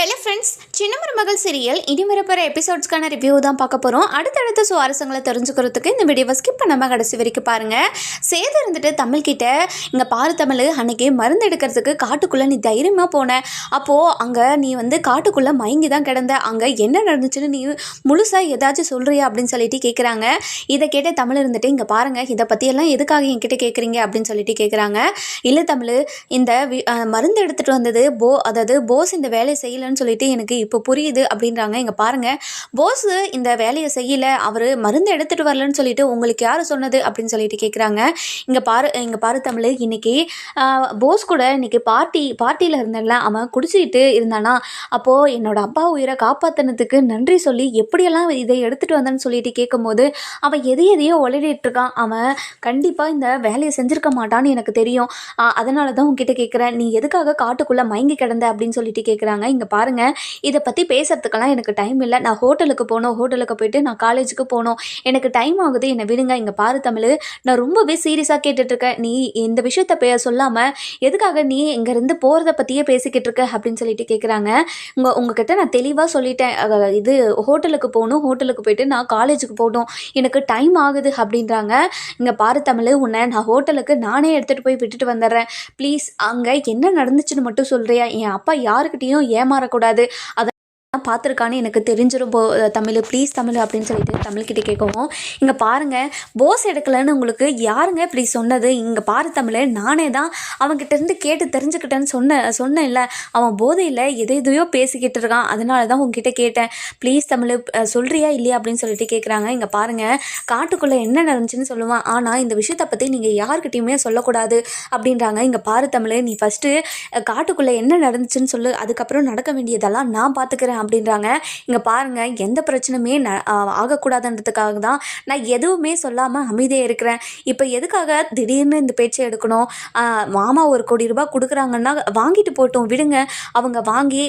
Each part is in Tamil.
ஹலோ ஃப்ரெண்ட்ஸ் சின்னமர மகள் சீரியல் இனி வரப்போகிற எபிசோட்ஸ்க்கான ரிவ்யூ தான் பார்க்க போகிறோம் அடுத்தடுத்த சுவாரஸ்யங்களை தெரிஞ்சுக்கிறதுக்கு இந்த வீடியோவை ஸ்கிப் பண்ணாமல் கடைசி வரைக்கும் பாருங்கள் சேது இருந்துட்டு தமிழ்கிட்ட இங்கே பாரு தமிழ் அன்னைக்கு மருந்து எடுக்கிறதுக்கு காட்டுக்குள்ளே நீ தைரியமாக போன. அப்போது அங்கே நீ வந்து காட்டுக்குள்ளே மயங்கி தான் கிடந்த. அங்கே என்ன நடந்துச்சுன்னு நீ முழுசாக ஏதாச்சும் சொல்கிறியா அப்படின்னு சொல்லிட்டு கேட்குறாங்க இதை கேட்ட தமிழ் இருந்துட்டு இங்கே பாருங்கள் இதை பற்றியெல்லாம் எதுக்காக என்கிட்ட கேட்குறீங்க அப்படின்னு சொல்லிட்டு கேட்குறாங்க இல்லை தமிழ் இந்த வி- மருந்து எடுத்துகிட்டு வந்தது போ அதாவது போஸ் இந்த வேலை செய்யல செய்யலைன்னு சொல்லிட்டு எனக்கு இப்போ புரியுது அப்படின்றாங்க. இங்கே பாருங்கள் போஸ் இந்த வேலையை செய்யலை. அவர் மருந்து எடுத்துகிட்டு வரலன்னு சொல்லிட்டு உங்களுக்கு யார் சொன்னது? அப்படின்னு சொல்லிட்டு கேட்குறாங்க இங்கே பாரு இங்கே பாரு தமிழ். இன்னைக்கு போஸ் கூட இன்னைக்கு பார்ட்டி பார்ட்டியில் இருந்தால அவன் குடிச்சிக்கிட்டு இருந்தானா. அப்போது என்னோட அப்பா உயிரை காப்பாற்றினதுக்கு நன்றி சொல்லி எப்படியெல்லாம் இதை எடுத்துகிட்டு வந்தேன்னு சொல்லிட்டு கேட்கும்போது அவன் எதை எதையோ உளறிட்டு இருக்கான். அவன் கண்டிப்பாக இந்த வேலையை செஞ்சுருக்க மாட்டான்னு எனக்கு தெரியும். அதனால தான் உங்ககிட்ட கேட்குறேன் நீ எதுக்காக காட்டுக்குள்ளே மயங்கி கிடந்த அப்படின்னு சொல்லிட்டு கேட்குறாங்க இங்கே பாருங்கள் இதை பற்றி பேசுறதுக்கெல்லாம் எனக்கு டைம் இல்லை. நான் ஹோட்டலுக்கு போகணும் ஹோட்டலுக்கு போயிட்டு நான் காலேஜுக்கு போகணும் எனக்கு டைம் ஆகுது. என்னை விடுங்க. இங்கே பாரு தமிழ். நான் ரொம்பவே சீரியஸாக கேட்டுட்ருக்கேன் நீ இந்த விஷயத்த பே சொல்லாமல் எதுக்காக நீ இங்கேருந்து போகிறத பற்றியே பேசிக்கிட்டு இருக்க? அப்படின்னு சொல்லிட்டு கேட்குறாங்க உங்கள் உங்ககிட்ட நான் தெளிவாக சொல்லிட்டேன். இது ஹோட்டலுக்கு போகணும். ஹோட்டலுக்கு போயிட்டு நான் காலேஜுக்கு போகணும். எனக்கு டைம் ஆகுது அப்படின்றாங்க. இங்கே பாரு தமிழ். உன்னை நான் ஹோட்டலுக்கு நானே எடுத்துகிட்டு போய் விட்டுட்டு வந்துடுறேன். ப்ளீஸ் அங்கே என்ன நடந்துச்சுன்னு மட்டும் சொல்கிறியா என் அப்பா யாருக்கிட்டேயும் மாறக்கூடாது அதை பார்த்துருக்கான்னு எனக்கு தெரிஞ்சிடும் போ தமிழ். ப்ளீஸ் தமிழ் அப்படின்னு சொல்லிட்டு தமிழ்கிட்ட கேட்கவும் இங்கே பாருங்கள் போஸ் எடுக்கலைன்னு உங்களுக்கு யாருங்க இப்படி சொன்னது? இங்கே பாரு தமிழ் நானே தான் அவன்கிட்ட இருந்து கேட்டு தெரிஞ்சுக்கிட்டேன்னு சொன்ன இல்லை அவன் போதையில் எதை எதையோ பேசிக்கிட்டு இருக்கான். அதனால தான் உங்ககிட்ட கேட்டேன். ப்ளீஸ் தமிழ் சொல்கிறியா இல்லையா அப்படின்னு சொல்லிட்டு கேட்குறாங்க இங்கே பாருங்கள் காட்டுக்குள்ளே என்ன நடந்துச்சுன்னு சொல்லுவான். ஆனால் இந்த விஷயத்தை பற்றி நீங்கள் யாருக்கிட்டையுமே சொல்லக்கூடாது அப்படின்றாங்க. இங்கே பாரு தமிழ் நீ ஃபஸ்ட்டு காட்டுக்குள்ளே என்ன நடந்துச்சுன்னு சொல்லு. அதுக்கப்புறம் நடக்க வேண்டியதெல்லாம் நான் பார்த்துக்கிறேன் அப்படின்றாங்க. இங்கே பாருங்கள் எந்த பிரச்சனையுமே ந ஆகக்கூடாதுன்றதுக்காக தான் நான் எதுவுமே சொல்லாமல் அமைதியாக இருக்கிறேன். இப்போ எதுக்காக திடீர்னு இந்த பேச்சை எடுக்கணும்? மாமா ஒரு கோடி ரூபாய் கொடுக்குறாங்கன்னா வாங்கிட்டு போட்டோம் விடுங்க. அவங்க வாங்கி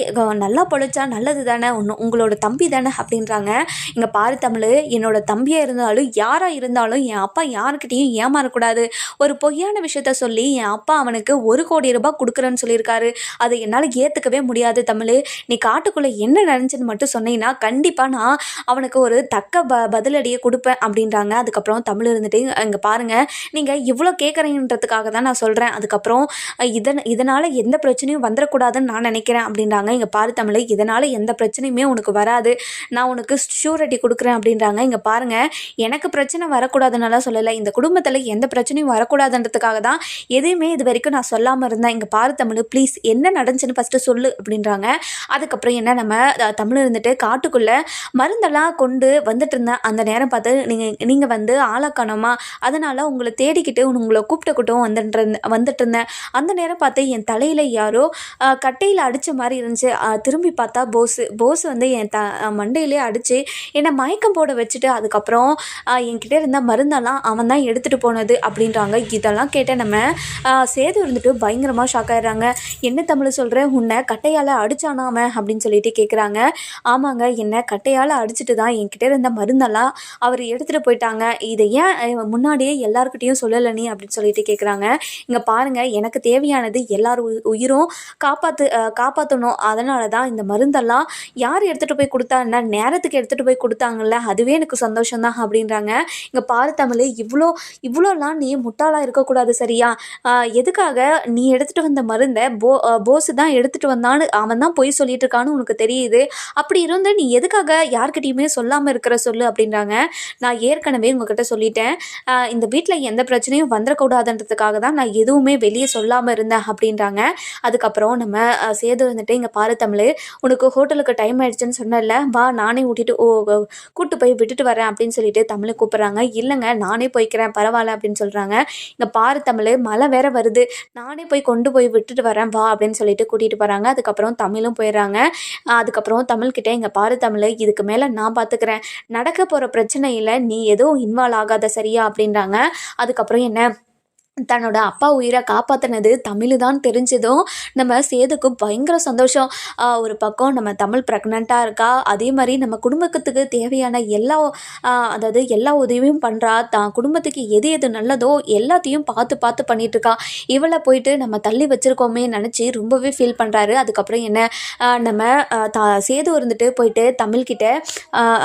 நல்லா பொழைச்சா நல்லது தானே ஒன்று உங்களோட தம்பி தானே அப்படின்றாங்க. இங்கே பாரு தமிழ் என்னோட தம்பியாக இருந்தாலும் யாராக இருந்தாலும் என் அப்பா யாருக்கிட்டேயும் ஏமாறக்கூடாது. ஒரு பொய்யான விஷயத்த சொல்லி என் அப்பா அவனுக்கு ஒரு கோடி ரூபாய் கொடுக்குறேன்னு சொல்லியிருக்காரு. அதை என்னால் ஏற்றுக்கவே முடியாது தமிழ். நீ காட்டுக்குள்ளே என்ன நடந்துச்சுன்னு மட்டும் சொன்னீங்கன்னா கண்டிப்பாக நான் அவனுக்கு ஒரு தக்க ப பதிலடியை கொடுப்பேன் அப்படின்றாங்க. அதுக்கப்புறம் தமிழ் இருந்துட்டு இங்கே பாருங்கள் நீங்கள் இவ்வளோ கேட்குறீங்கன்றதுக்காக தான் நான் சொல்கிறேன் அதுக்கப்புறம் இதன் இதனால் எந்த பிரச்சனையும் வந்துடக்கூடாதுன்னு நான் நினைக்கிறேன் அப்படின்றாங்க. இங்கே பாரு தமிழ் இதனால் எந்த பிரச்சனையுமே உனக்கு வராது. நான் உனக்கு ஷூரிட்டி கொடுக்குறேன் அப்படின்றாங்க. இங்கே பாருங்கள் எனக்கு பிரச்சனை வரக்கூடாதுன்னெல்லாம் சொல்லலை. இந்த குடும்பத்தில் எந்த பிரச்சனையும் வரக்கூடாதுன்றதுக்காக தான் எதையுமே இது வரைக்கும் நான் சொல்லாமல் இருந்தேன். இங்கே பாரு தமிழ் ப்ளீஸ் என்ன நடந்துச்சுன்னு ஃபஸ்ட்டு சொல்லு அப்படின்றாங்க. அதுக்கப்புறம் என்ன நம்ம தமிழ் இருந்துட்டு காட்டுக்குள்ளே மருந்தெல்லாம் கொண்டு வந்துட்டு இருந்தேன் அந்த நேரம் பார்த்து நீங்கள் நீங்கள் வந்து ஆளாக்கணுமா அதனால் உங்களை தேடிக்கிட்டு உங்களை கூப்பிட்டுக்கிட்டும் வந்துட்டு வந்துட்டு இருந்தேன். அந்த நேரம் பார்த்து என் தலையில் யாரோ கட்டையில் அடித்த மாதிரி இருந்துச்சு. திரும்பி பார்த்தா போஸு போஸ் வந்து என் த மண்டையிலே அடித்து என்னை மயக்கம் போட வச்சுட்டு அதுக்கப்புறம் என்கிட்ட இருந்த மருந்தெல்லாம் அவன் தான் எடுத்துகிட்டு போனது அப்படின்றாங்க. இதெல்லாம் கேட்ட நம்ம சேது இருந்துட்டு பயங்கரமாக ஷாக் ஆயிடுறாங்க. என்ன தமிழ் சொல்கிறேன் உன்னை கட்டையால் அடித்தானாம அப்படின்னு சொல்லிட்டு கேட்குறாங்க ஆமாங்க என்னை கட்டையால் அடிச்சிட்டு தான் என்கிட்ட இருந்த மருந்தெல்லாம் அவர் எடுத்துகிட்டு போயிட்டாங்க. இதை ஏன் முன்னாடியே எல்லாருக்கிட்டேயும் சொல்லலை நீ அப்படின்னு சொல்லிட்டு கேட்குறாங்க இங்கே பாருங்கள் எனக்கு தேவையானது எல்லார் உயிரும் காப்பாற்று காப்பாற்றணும் அதனால தான் இந்த மருந்தெல்லாம் யார் எடுத்துகிட்டு போய் கொடுத்தாங்கன்னா நேரத்துக்கு எடுத்துகிட்டு போய் கொடுத்தாங்கல்ல அதுவே எனக்கு சந்தோஷம் தான் அப்படின்றாங்க. இங்கே பாரு தமிழே இவ்வளோ இவ்வளோலாம் நீ முட்டாளாக இருக்கக்கூடாது சரியா? எதுக்காக நீ எடுத்துகிட்டு வந்த மருந்தை போ போஸு தான் எடுத்துகிட்டு வந்தான்னு அவன் தான் போய் சொல்லிட்டு இருக்கான்னு உனக்கு தெரியுது? அப்படி இருந்து நீ எதுக்காக யார்கிட்டயுமே சொல்லாமல் இருக்கிற சொல்லு அப்படின்றாங்க. நான் ஏற்கனவே உங்ககிட்ட சொல்லிட்டேன். இந்த வீட்டில் எந்த பிரச்சனையும் வந்துடக்கூடாதுன்றதுக்காக தான் நான் எதுவுமே வெளியே சொல்லாமல் இருந்தேன் அப்படின்றாங்க. அதுக்கப்புறம் நம்ம சேது வந்துட்டு இங்கே பாரு தமிழ் உனக்கு ஹோட்டலுக்கு டைம் ஆயிடுச்சுன்னு சொன்னல வா நானே ஊட்டிட்டு ஓ ஓ, கூட்டு போய் விட்டுட்டு வரேன் அப்படின்னு சொல்லிட்டு தமிழை கூப்பிட்றாங்க. இல்லைங்க நானே போய்க்கிறேன் பரவாயில்ல அப்படின்னு சொல்கிறாங்க இங்கே பாரு தமிழ் மழை வேற வருது நானே போய் கொண்டு போய் விட்டுட்டு வரேன் வா அப்படின்னு சொல்லிட்டு கூட்டிகிட்டு போகிறாங்க அதுக்கப்புறம் தமிழும் போயிடுறாங்க. அதுக்கப்புறம் அதுக்கப்புறம் தமிழ்கிட்ட இங்கே பாரு தமிழ் இதுக்கு மேலே நான் பார்த்துக்கிறேன் நடக்க போகிற பிரச்சனையில் நீ எதுவும் இன்வால்வ் ஆகாத சரியா? அப்படின்றாங்க. அதுக்கப்புறம் என்ன? தன்னோட அப்பா உயிரை காப்பாற்றினது தமிழ் தான் தெரிஞ்சதும் நம்ம சேதுக்கு பயங்கர சந்தோஷம். ஒரு பக்கம் நம்ம தமிழ் ப்ரெக்னெண்ட்டாக இருக்கா? அதே மாதிரி நம்ம குடும்பத்துக்கு தேவையான எல்லா அதாவது எல்லா உதவியும் பண்ணுறா தான் குடும்பத்துக்கு எது எது நல்லதோ எல்லாத்தையும் பார்த்து பார்த்து பண்ணிகிட்ருக்கா இவளை போயிட்டு நம்ம தள்ளி வச்சுருக்கோமே நினச்சி ரொம்பவே ஃபீல் பண்ணுறாரு அதுக்கப்புறம் என்ன? நம்ம தா த சேது இருந்துட்டு போயிட்டு தமிழ்கிட்ட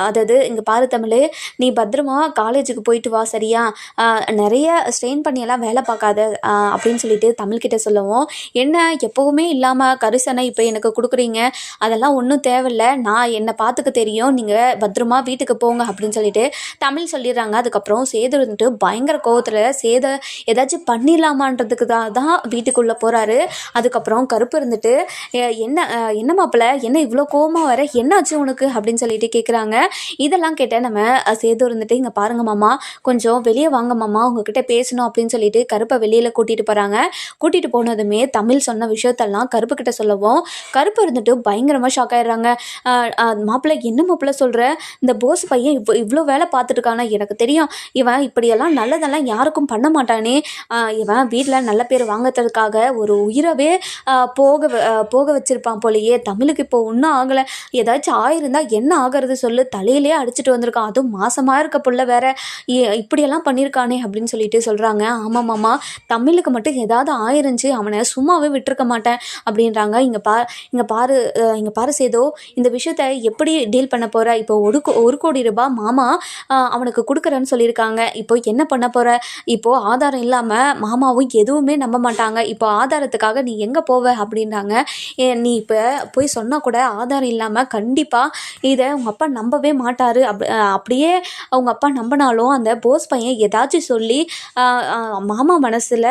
அதாவது இங்கே பாரு தமிழ் நீ பத்திரமா காலேஜுக்கு போயிட்டு வா சரியா? நிறைய ஸ்ட்ரெயின் பண்ணியெல்லாம் வேலை பார்க்காத அப்படின்னு சொல்லிட்டு தமிழ்கிட்ட சொல்லுவோம் என்ன எப்போவுமே இல்லாமல் கரிசனை இப்போ எனக்கு கொடுக்குறீங்க? அதெல்லாம் ஒன்றும் தேவையில்ல. நான் என்னை பார்த்துக்க தெரியும். நீங்கள் பத்திரமா வீட்டுக்கு போங்க அப்படின்னு சொல்லிட்டு தமிழ் சொல்லிடுறாங்க. அதுக்கப்புறம் சேது வந்துட்டு பயங்கர கோவத்தில் சேத ஏதாச்சும் பண்ணிடலாமான்றதுக்கு தான் தான் வீட்டுக்குள்ளே போகிறாரு அதுக்கப்புறம் கருப்பு இருந்துட்டு என்ன என்ன மாப்பிள்ள என்ன இவ்வளோ கோவமாக வர? என்னாச்சு உனக்கு? அப்படின்னு சொல்லிட்டு கேட்குறாங்க இதெல்லாம் கேட்டால் நம்ம சேது இருந்துட்டு இங்கே பாருங்க மாமா கொஞ்சம் வெளியே வாங்க மாமா உங்ககிட்ட பேசணும் அப்படின்னு சொல்லிட்டு கருப்பை வெளியில் கூட்டிகிட்டு போகிறாங்க கூட்டிகிட்டு போனதுமே தமிழ் சொன்ன விஷயத்தெல்லாம் கருப்பு கிட்ட சொல்லவும் கருப்பு இருந்துட்டு பயங்கரமாக ஷாக் ஆயிடுறாங்க. மாப்பிள்ளை என்ன மாப்பிள்ளை சொல்கிற இந்த போஸ் பையன் இவ்வளோ இவ்வளோ வேலை பார்த்துட்டுருக்கானா? எனக்கு தெரியும். இவன் இப்படியெல்லாம் நல்லதெல்லாம் யாருக்கும் பண்ண மாட்டானே. இவன் வீட்டில் நல்ல பேர் வாங்கிறதுக்காக ஒரு உயிரவே போக போக வச்சிருப்பான் போலயே. தமிழுக்கு இப்போ ஒன்றும் ஆகலை. ஏதாச்சும் ஆயிருந்தா என்ன ஆகிறது சொல்லு. தலையிலே அடிச்சிட்டு வந்திருக்கான். அதுவும் மாசமாக இருக்க புள்ள வேற. இப்படியெல்லாம் பண்ணியிருக்கானே அப்படின்னு சொல்லிட்டு சொல்கிறாங்க ஆமாம் ஆமாம் தமிழுக்கு மட்டும் ஏதாவது ஆயிருந்துச்சு அவனை சும்மாவே விட்டுருக்க மாட்டேன் அப்படின்றாங்க. இங்கே பா இங்கே பாரு இங்கே பாரு சேதோ இந்த விஷயத்த எப்படி டீல் பண்ண போகிற இப்போ ஒரு கோ- ஒரு கோடி ரூபாய் மாமா அவனுக்கு கொடுக்குறேன்னு சொல்லியிருக்காங்க. இப்போ என்ன பண்ண போகிற இப்போது ஆதாரம் இல்லாமல் மாமாவும் எதுவுமே நம்ப மாட்டாங்க. இப்போ ஆதாரத்துக்காக நீ எங்கே போவ? அப்படின்றாங்க. நீ இப்போ போய் சொன்னால் கூட ஆதாரம் இல்லாமல் கண்டிப்பாக இதை உங்கள் அப்பா நம்பவே மாட்டார். அப் அப்படியே அவங்க அப்பா நம்பினாலும் அந்த போஸ் பையன் ஏதாச்சும் சொல்லி மாமா மாமா மனசில்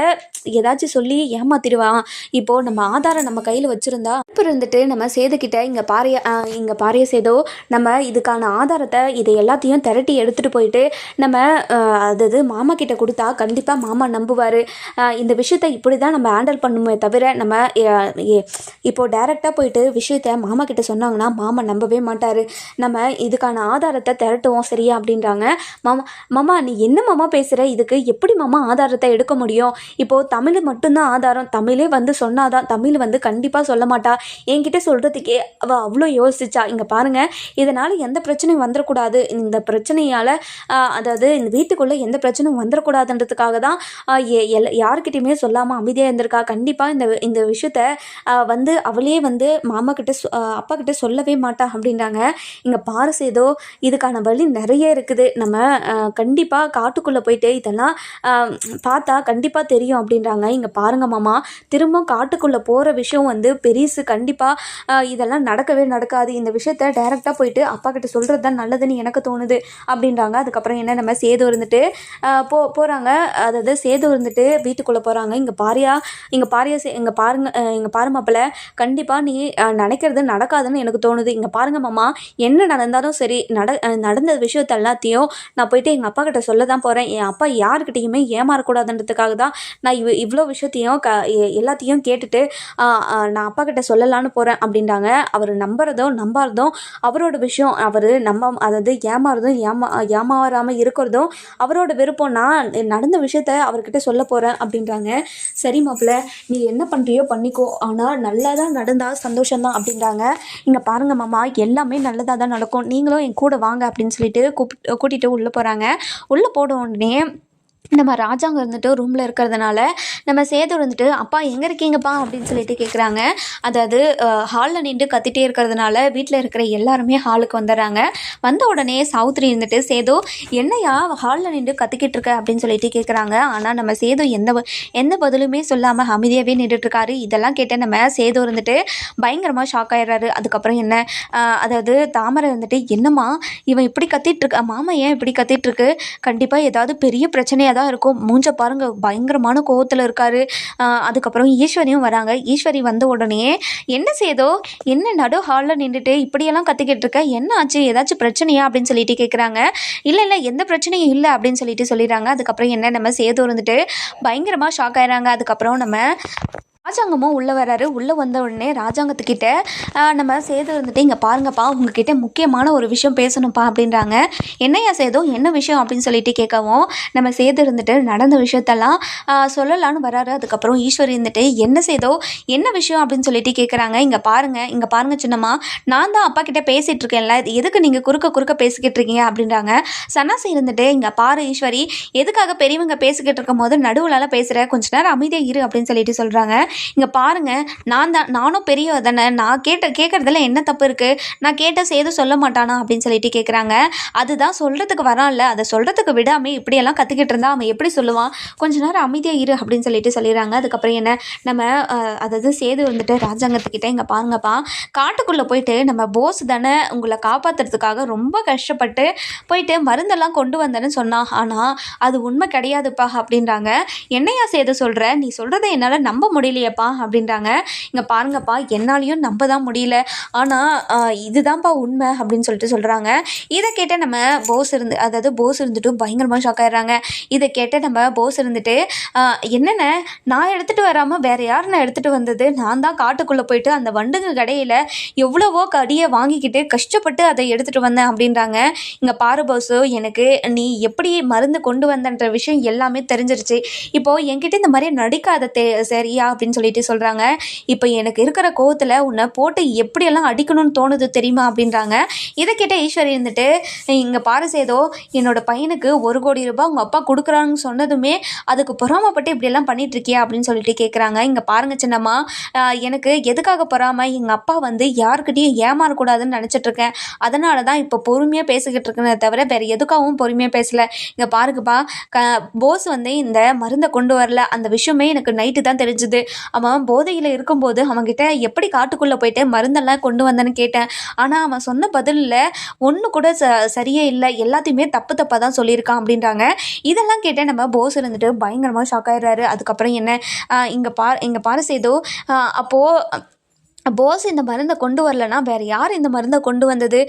ஏதாச்சும் சொல்லி ஏமாத்திடுவான் இப்போது நம்ம ஆதாரம் நம்ம கையில் வச்சுருந்தா இப்போ இருந்துட்டு நம்ம சேதுக்கிட்ட இங்கே பாரிய இங்கே பாரிய சேதோ நம்ம இதுக்கான ஆதாரத்தை இதை எல்லாத்தையும் திரட்டி எடுத்துகிட்டு போயிட்டு நம்ம ஆஹ் அதாவது மாமா கிட்ட கொடுத்தா கண்டிப்பாக மாமா நம்புவார். இந்த விஷயத்தை இப்படி தான் நம்ம ஹேண்டில் பண்ணுமே தவிர நம்ம இப்போது ஏ- இப்போ டைரெக்டாக போயிட்டு விஷயத்த மாமா கிட்ட சொன்னாங்கன்னா மாமா நம்பவே மாட்டார். நம்ம இதுக்கான ஆதாரத்தை திரட்டுவோம் சரியா அப்படின்றாங்க. மாமா மாமா நீ என்ன மாமா பேசுகிற இதுக்கு எப்படி மாமா ஆதாரத்தை எடுக்க முடியும். இப்போது தமிழ் மட்டும்தான் ஆதாரம். தமிழே வந்து சொன்னாதான் தமிழ் வந்து கண்டிப்பாக சொல்ல மாட்டா. என்கிட்ட சொல்கிறதுக்கே அவள் அவ்வளோ யோசிச்சா. இங்கே பாருங்கள் இதனால் எந்த பிரச்சனையும் வந்துடக்கூடாது இந்த பிரச்சனையால் அதாவது இந்த வீட்டுக்குள்ளே எந்த பிரச்சனையும் வந்துடக்கூடாதுன்றதுக்காக தான் எ- எல் யார்கிட்டையுமே சொல்லாமல் அமைதியாக இருந்திருக்கா. கண்டிப்பாக இந்த இந்த விஷயத்த வந்து அவளே வந்து மாமா கிட்ட அப்பா கிட்ட சொல்லவே மாட்டா அப்படின்றாங்க. இங்கே பாரு சேதோ இதுக்கான வழி நிறைய இருக்குது. நம்ம கண்டிப்பாக காட்டுக்குள்ளே போயிட்டு இதெல்லாம் பார்த்தா பார்த்தா கண்டிப்பாக தெரியும் அப்படின்றாங்க. இங்கே பாருங்க மாமா திரும்ப காட்டுக்குள்ளே போகிற விஷயம் வந்து பெரிசு கண்டிப்பாக இதெல்லாம் நடக்கவே நடக்காது. இந்த விஷயத்த டைரெக்டாக போயிட்டு அப்பா கிட்ட சொல்கிறது தான் நல்லதுன்னு எனக்கு தோணுது அப்படின்றாங்க. அதுக்கப்புறம் என்ன நம்ம சேது இருந்துட்டு போ போகிறாங்க அதாவது சேது இருந்துட்டு வீட்டுக்குள்ளே போகிறாங்க இங்கே பாரியா இங்கே பாரியா சே இங்கே பாருங்க இங்கே பாரு மாப்பிள்ள கண்டிப்பாக நீ நினைக்கிறது நடக்காதுன்னு எனக்கு தோணுது. இங்கே பாருங்க மாமா என்ன நடந்தாலும் சரி நட நடந்த விஷயத்த எல்லாத்தையும் நான் போயிட்டு எங்கள் அப்பா கிட்ட சொல்ல தான் போகிறேன் என் அப்பா யாருக்கிட்டேயுமே ஏமாறக்கூடாதுன்றது ஏமாறக்கூடாதுன்றதுக்காக தான் நான் இவ் இவ்வளோ விஷயத்தையும் க எ- எல்லாத்தையும் கேட்டுட்டு நான் அப்பா கிட்ட சொல்லலான்னு போகிறேன் அப்படின்றாங்க. அவர் நம்புறதும் நம்பாததும் அவரோட விஷயம் அவர் நம்ப அதாவது ஏமாறதும் ஏமா ஏமாறாமல் இருக்கிறதும் அவரோட விருப்பம். நான் நடந்த விஷயத்த அவர்கிட்ட சொல்ல போகிறேன் அப்படின்றாங்க. சரி மாப்பிள்ள நீ என்ன பண்ணுறியோ பண்ணிக்கோ. ஆனால் நல்லா தான் நடந்தால் சந்தோஷம்தான் அப்படின்றாங்க. இங்கே பாருங்கள் மாமா எல்லாமே நல்லதாக தான் நடக்கும். நீங்களும் என் கூட வாங்க அப்படின்னு சொல்லிட்டு கூப்பிட்டு கூட்டிகிட்டு உள்ளே போகிறாங்க உள்ளே போன உடனே நம்ம ராஜாங்க இருந்துட்டு ரூமில் இருக்கிறதுனால நம்ம சேது இருந்துட்டு அப்பா எங்கே இருக்கீங்கப்பா? அப்படின்னு சொல்லிட்டு கேட்குறாங்க அதாவது ஹாலில் நின்று கத்திட்டே இருக்கிறதுனால வீட்டில் இருக்கிற எல்லாருமே ஹாலுக்கு வந்துடுறாங்க. வந்த உடனே சௌத்ரி இருந்துட்டு சேது என்னையா ஹாலில் நின்று கத்திக்கிட்டு இருக்க? அப்படின்னு சொல்லிட்டு கேட்குறாங்க ஆனால் நம்ம சேது எந்த எந்த பதிலுமே சொல்லாமல் அமைதியாகவே நின்றுட்டுருக்காரு. இதெல்லாம் கேட்டு நம்ம சேது இருந்துட்டு பயங்கரமாக ஷாக் ஆகிடுறாரு அதுக்கப்புறம் என்ன? அதாவது தாமரை வந்துட்டு என்னம்மா இவன் இப்படி கத்திட்டு இருக்கா மாமா ஏன் இப்படி கத்திட்டு இருக்கு? கண்டிப்பாக ஏதாவது பெரிய பிரச்சனையாக தான் இருக்கும். மூஞ்ச பாருங்க பயங்கரமான கோவத்தில் இருக்காரு. அதுக்கப்புறம் ஈஸ்வரியும் வராங்க. ஈஸ்வரி வந்த உடனே என்ன செய்தோ என்ன நடு ஹாலில் நின்றுட்டு இப்படியெல்லாம் கத்திக்கிட்டு இருக்க? என்ன ஆச்சு? ஏதாச்சும் பிரச்சனையா? அப்படின்னு சொல்லிட்டு கேட்குறாங்க இல்லை இல்லை எந்த பிரச்சனையும் இல்லை அப்படின்னு சொல்லிட்டு சொல்லிடுறாங்க. அதுக்கப்புறம் என்ன நம்ம சேது இருந்துட்டு பயங்கரமாக ஷாக் ஆயிடுறாங்க. அதுக்கப்புறம் நம்ம ராஜாங்கமும் உள்ளே வராரு. உள்ளே வந்த உடனே ராஜாங்கத்துக்கிட்ட நம்ம சேது வந்துட்டு இங்கே பாருங்கப்பா உங்ககிட்ட முக்கியமான ஒரு விஷயம் பேசணும்ப்பா அப்படின்றாங்க. என்னையா சேதோ என்ன விஷயம்? அப்படின்னு சொல்லிட்டு கேட்கவும் நம்ம சேது இருந்துட்டு நடந்த விஷயத்தெல்லாம் சொல்லலான்னு வராரு. அதுக்கப்புறம் ஈஸ்வரி இருந்துட்டு என்ன சேதோ என்ன விஷயம்? அப்படின்னு சொல்லிட்டு கேட்குறாங்க இங்கே பாருங்க இங்கே பாருங்க சின்னம்மா நான் தான் அப்பா கிட்டே பேசிகிட்டு இருக்கேன்ல. இது எதுக்கு நீங்கள் குறுக்க குறுக்க பேசிக்கிட்டு இருக்கீங்க? அப்படின்றாங்க. சன்னாசி இருந்துட்டு இங்கே பாரு ஈஸ்வரி எதுக்காக பெரியவங்க பேசிக்கிட்டு இருக்கும் போது நடுவுலால பேசுகிற கொஞ்ச நேரம் அமைதியாக இரு அப்படின்னு சொல்லிட்டு சொல்கிறாங்க இங்கே பாருங்க நான் தான் நானும் பெரியவ தானே நான் கேட்ட கேட்குறதுல என்ன தப்பு இருக்குது நான் கேட்ட செய்து சொல்ல மாட்டானா அப்படின்னு சொல்லிட்டு கேட்குறாங்க அதுதான் சொல்கிறதுக்கு வரான்ல அதை சொல்கிறதுக்கு விடாமல் இப்படியெல்லாம் கற்றுக்கிட்டு இருந்தால் அவன் எப்படி சொல்லுவான்? கொஞ்ச நேரம் அமைதியாக இரு அப்படின்னு சொல்லிட்டு சொல்லிடுறாங்க. அதுக்கப்புறம் என்ன? நம்ம அதாவது சேது வந்துட்டு ராஜாங்கத்துக்கிட்ட இங்கே பாருங்கப்பா காட்டுக்குள்ளே போயிட்டு நம்ம போஸ் தானே உங்களை காப்பாற்றுறதுக்காக ரொம்ப கஷ்டப்பட்டு போயிட்டு மருந்தெல்லாம் கொண்டு வந்தேன்னு சொன்னான் ஆனால் அது உண்மை கிடையாதுப்பா அப்படின்றாங்க. என்னையா சேது சொல்கிற நீ சொல்கிறத என்னால் நம்ப முடியலையேப்பா அப்படின்றாங்க. இங்கே பாருங்கப்பா என்னாலையும் நம்ப தான் முடியல ஆனால் இதுதான்ப்பா உண்மை அப்படின்னு சொல்லிட்டு சொல்கிறாங்க இதை கேட்ட நம்ம போஸ் இருந்து அதாவது போஸ் இருந்துட்டு பயங்கரமாக ஷாக் ஆயிடுறாங்க. இதை கேட்ட நம்ம போஸ் இருந்துட்டு என்னென்ன? நான் எடுத்துகிட்டு வராமல் வேறு யார் நான் எடுத்துகிட்டு வந்தது? நான் தான் காட்டுக்குள்ளே போயிட்டு அந்த வண்டுங்க கடையில் எவ்வளவோ கடியை வாங்கிக்கிட்டு கஷ்டப்பட்டு அதை எடுத்துகிட்டு வந்தேன் அப்படின்றாங்க. இங்கே பாரு போஸு எனக்கு நீ எப்படி மருந்து கொண்டு வந்தன்ற விஷயம் எல்லாமே தெரிஞ்சிருச்சு. இப்போது என்கிட்ட இந்த மாதிரி நடிக்காத தே சரியா அப்படின்னு சொல்லிட்டு சொல்கிறாங்க இப்போ எனக்கு இருக்கிற கோவத்தில் உன்னை போட்டு எப்படியெல்லாம் அடிக்கணும்னு தோணுது தெரியுமா அப்படின்றாங்க. இதை கேட்ட ஈஸ்வரி இருந்துட்டு இங்கே பாரு சேதோ என்னோட பையனுக்கு ஒரு கோடி ரூபாய் உங்கள் அப்பா கொடுக்குறாங்கன்னு சொன்னதுமே அதுக்கு பொறாமப்பட்டு இப்படியெல்லாம் பண்ணிட்டு இருக்கியா அப்படின்னு சொல்லிட்டு கேட்குறாங்க இங்கே பாருங்க சின்னம்மா எனக்கு எதுக்காக பொறாம? எங்கள் அப்பா வந்து யாருக்கிட்டையும் ஏமாறக்கூடாதுன்னு நினச்சிட்டு இருக்கேன் அதனால தான் இப்போ பொறுமையாக பேசிக்கிட்டு இருக்கேனே தவிர வேறு எதுக்காகவும் பொறுமையாக பேசல. இங்கே பாருங்கப்பா க போஸ் வந்து இந்த மருந்தை கொண்டு வரல. அந்த விஷயமே எனக்கு நைட்டு தான் தெரிஞ்சுது. அவன் போதையில் இருக்கும்போது அவன்கிட்ட எப்படி காட்டுக்குள்ளே போயிட்டு மருந்தெல்லாம் கொண்டு வந்தேன்னு கேட்டேன். ஆனால் அவன் சொன்ன பதிலில் ஒன்று கூட ச சரியே இல்லை. எல்லாத்தையுமே தப்பு தப்பாக தான் சொல்லியிருக்கான் அப்படின்றாங்க. இதெல்லாம் கேட்டால் நம்ம. போஸ் இருந்துட்டு பயங்கரமாக ஷாக் ஆயிடுறாரு. அதுக்கப்புறம் என்ன? இங்கே பா இங்கே பாரு செய்தோ அப்போது போஸ் இந்த மருந்தை கொண்டு வரலனா வேறு யார் இந்த மருந்தை கொண்டு வந்தது?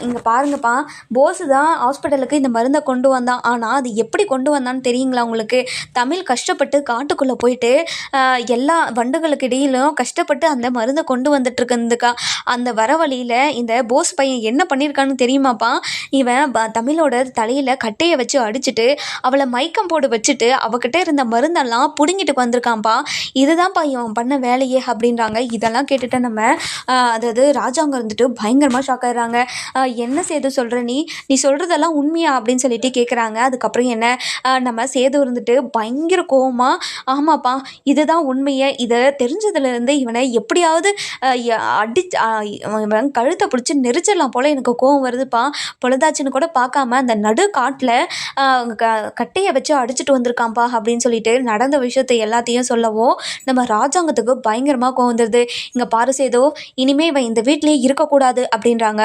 இங்கே பாருங்கப்பா. போஸ் தான் ஹாஸ்பிட்டலுக்கு இந்த மருந்தை கொண்டு வந்தான். ஆனால் அது எப்படி கொண்டு வந்தான்னு தெரியுங்களா உங்களுக்கு? தமிழ் கஷ்டப்பட்டு காட்டுக்குள்ளே போயிட்டு எல்லா வண்டுகளுக்கு இடையிலும் கஷ்டப்பட்டு அந்த மருந்தை கொண்டு வந்துட்டுருக்குந்துக்கா அந்த வர வழியில் இந்த போஸ் பையன் என்ன பண்ணியிருக்கான்னு தெரியுமாப்பா? இவன் ப- தமிழோட தலையில் கட்டையை வச்சு அடிச்சுட்டு அவளை மயக்கம் போடு வச்சுட்டு அவகிட்ட இருந்த மருந்தெல்லாம் பிடுங்கிட்டு வந்திருக்கான்ப்பா. இதுதான்ப்பா இவன் பண்ண வேலையே அப்படின்றாங்க. இதெல்லாம் கேட்டுட்டு நம்ம அதாவது ராஜாங்க இருந்துட்டு பயங்கரமாக ஷாக் ஆகிடுறாங்க என்ன சேது சொல்கிற நீ? நீ சொல்கிறதெல்லாம் உண்மையா? அப்படின்னு சொல்லிட்டு கேட்குறாங்க அதுக்கப்புறம் என்ன? நம்ம சேது இருந்துட்டு பயங்கர கோவமாக ஆமாப்பா இதுதான் உண்மையை. இதை தெரிஞ்சதுலேருந்து இவனை எப்படியாவது அடி இவன் கழுத்தை பிடிச்சி நெரிச்சிடலாம் போல் எனக்கு கோவம் வருதுப்பா. பொழுதாச்சுன்னு கூட பார்க்காம அந்த நடு காட்டில் க கட்டையை வச்சு அடிச்சுட்டு வந்திருக்கான்ப்பா அப்படின்னு சொல்லிட்டு நடந்த விஷயத்தை எல்லாத்தையும் சொல்லவும் நம்ம ராஜாங்கத்துக்கு பயங்கரமாக கோவம் வந்துடுது இங்கே பா சேதோ? இனிமே இவன் இந்த வீட்லேயே இருக்கக்கூடாது அப்படின்றாங்க.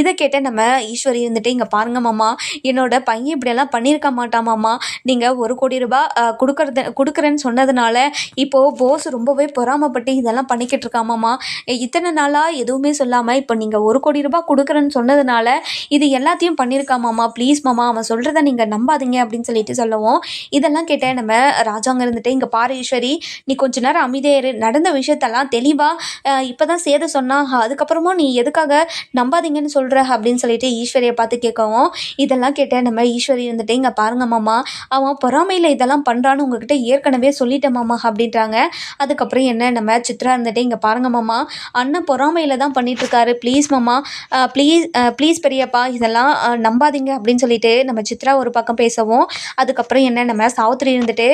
இதை கேட்ட நம்ம ஈஸ்வரி இருந்துட்டு இங்கே பாருங்க மாமா என்னோட பையன் இப்படியெல்லாம் பண்ணியிருக்க மாட்டான் மாமா. நீங்கள் ஒரு கோடி ரூபாய் கொடுக்கறது கொடுக்குறேன்னு சொன்னதுனால இப்போது போஸ் ரொம்பவே பொறாமப்பட்டு இதெல்லாம் பண்ணிக்கிட்டு இருக்காமாம்மா இத்தனை நாளாக எதுவுமே சொல்லாமல் இப்போ நீங்கள் ஒரு கோடி ரூபாய் கொடுக்குறேன்னு சொன்னதுனால இது எல்லாத்தையும் பண்ணியிருக்காமாம்மா ப்ளீஸ் மாமா அவன் சொல்கிறத நீங்கள் நம்பாதீங்க அப்படின்னு சொல்லிட்டு சொல்லவும் இதெல்லாம் கேட்ட நம்ம ராஜாங்க இருந்துட்டு இங்கே பாரு ஈஸ்வரி நீ கொஞ்ச நேரம் அமைதியாக இரு. நடந்த விஷயத்தெல்லாம் தெளிவாக இப்போ தான் சேத சொன்னா அதுக்கப்புறமா நீ எதுக்காக நம்பாதீங்கன்னு சொல்கிற அப்படின்னு சொல்லிட்டு ஈஸ்வரியை பார்த்து கேட்கவும் இதெல்லாம் கேட்டேன் நம்ம ஈஸ்வரி இருந்துட்டு இங்கே பாருங்க மாமா அவன் பொறாமையில் இதெல்லாம் பண்ணுறான்னு உங்ககிட்ட ஏற்கனவே சொல்லிட்டேன் மாமா அப்படின்றாங்க. அதுக்கப்புறம் என்ன நம்ம சித்ரா இருந்துட்டு இங்கே பாருங்க மாமா அண்ணன் பொறாமையில் தான் பண்ணிட்டு இருக்காரு ப்ளீஸ் மாமா ப்ளீஸ் ப்ளீஸ் பெரியப்பா இதெல்லாம் நம்பாதீங்க அப்படின்னு சொல்லிட்டு நம்ம சித்ரா ஒரு பக்கம் பேசவும் அதுக்கப்புறம் என்ன நம்ம சாவித்திரி இருந்துட்டு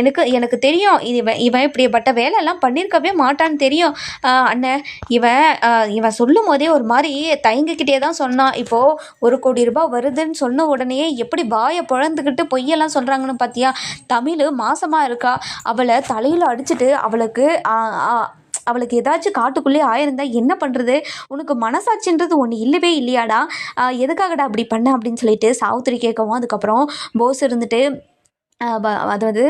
எனக்கு எனக்கு தெரியும் இவன் இவன் இப்படிப்பட்ட வேலையெல்லாம் பண்ணியிருக்கவே மாட்டான்னு தெரியும். அண்ணன் இவன் இவன் சொல்லும் போதே ஒரு மாதிரி தயங்கிக்கிட்டே தான் சொன்னான் இப்போது ஒரு கோடி ரூபாய் வருதுன்னு சொன்ன உடனே எப்படி வாயை பிழந்துக்கிட்டு பொய்யெல்லாம் சொல்கிறாங்கன்னு பார்த்தியா தமிழ் மாசமாக இருக்கா. அவளை தலையில் அடிச்சுட்டு அவளுக்கு அவளுக்கு ஏதாச்சும் காட்டுக்குள்ளே ஆயிருந்தா என்ன பண்ணுறது உனக்கு மனசாட்சின்றது ஒன்று இல்லவே இல்லையாடா? எதுக்காகடா அப்படி பண்ண அப்படின்னு சொல்லிட்டு சாவுத்திரி கேட்கவும் அதுக்கப்புறம் போஸ் இருந்துட்டு அதாவது